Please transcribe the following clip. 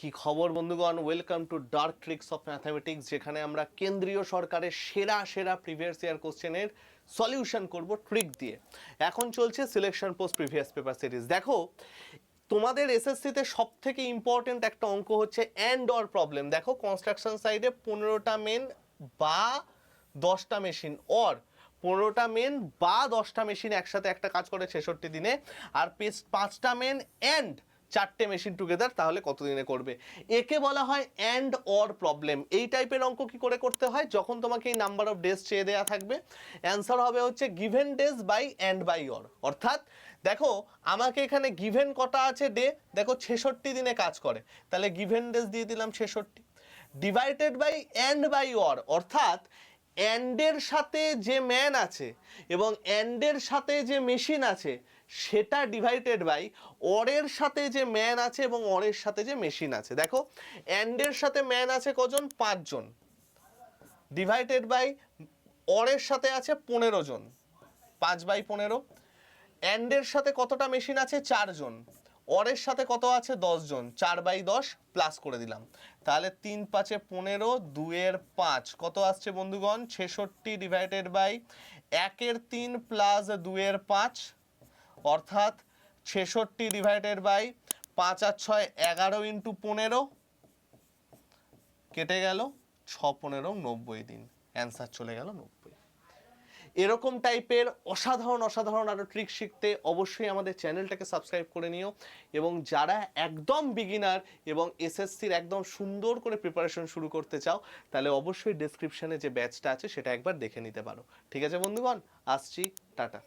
কি খবর বন্ধুগণ? Welcome to dark tricks of mathematics যেখানে আমরা কেন্দ্রীয় সরকারের সেরা সেরা প্রিভিয়াস ইয়ার কোশ্চেনের সলিউশন করব ট্রিক দিয়ে। এখন চলছে selection post previous paper series দেখো, তোমাদের এসএসসিতে সব থেকে ইম্পর্টেন্ট একটা অঙ্ক হচ্ছে অ্যান্ড অর প্রবলেম দেখো কনস্ট্রাকশন সাইডে পনেরোটা মেন বা দশটা মেশিন অর পনেরোটা মেন বা দশটা মেশিন একসাথে একটা কাজ করে ছেষট্টি দিনে, আর পাঁচটা মেন অ্যান্ড চারটে মেশিন টুগেদার তাহলে কত দিনে করবে? একে বলা হয় অ্যান্ড অর প্রবলেম এই টাইপের অঙ্ক কি করে করতে হয়? যখন তোমাকে এই নাম্বার অফ ডেজ চেয়ে দেওয়া থাকবে অ্যান্সার হবে হচ্ছে given days by and by or অর্থাৎ, দেখো, আমাকে এখানে গিভেন কটা আছে ডে দেখো, ছেষট্টি দিনে কাজ করে। তাহলে গিভেন ডেজ দিয়ে দিলাম ছেষট্টি। Divided by and by or অর্থাৎ অ্যান্ডের সাথে যে ম্যান আছে এবং অ্যান্ডের সাথে যে মেশিন আছে, সেটা ডিভাইডেড বাই অরের সাথে যে ম্যান আছে এবং অরের সাথে যে মেশিন আছে। দেখো অ্যান্ডের সাথে ম্যান আছে কজন? পাঁচজন। ডিভাইডেড বাই অরের সাথে আছে পনেরো জন। পাঁচ বাই পনেরো। অ্যান্ডের সাথে কতটা মেশিন আছে? চারজন। অরের সাথে কত আছে? জন। চার বাই দশ প্লাস করে দিলাম। তাহলে তিন পাঁচে পনেরো, দুয়ের পাঁচ। কত আসছে বন্ধুগণ? ছেষট্টি ডিভাইডেড বাই একের তিন প্লাস দুয়ের পাঁচ। অর্থাৎ ছেষট্টি ডিভাইডেড বাই পাঁচ আর ছয়, এগারো ইন্টু পনেরো। কেটে গেল, ছ পনেরো, নব্বই দিন। অ্যান্সার চলে গেল নব্বই। এরকম টাইপের অসাধারণ অসাধারণ আরও ট্রিক শিখতে অবশ্যই আমাদের চ্যানেলটাকে সাবস্ক্রাইব করে নিও। এবং যারা একদম বিগিনার এবং এসএসসির একদম সুন্দর করে প্রিপারেশন শুরু করতে চাও, তাহলে অবশ্যই ডেসক্রিপশানে যে ব্যাচটা আছে, সেটা একবার দেখে নিতে পারো। ঠিক আছে বন্ধুগণ? আসছি, টাটা।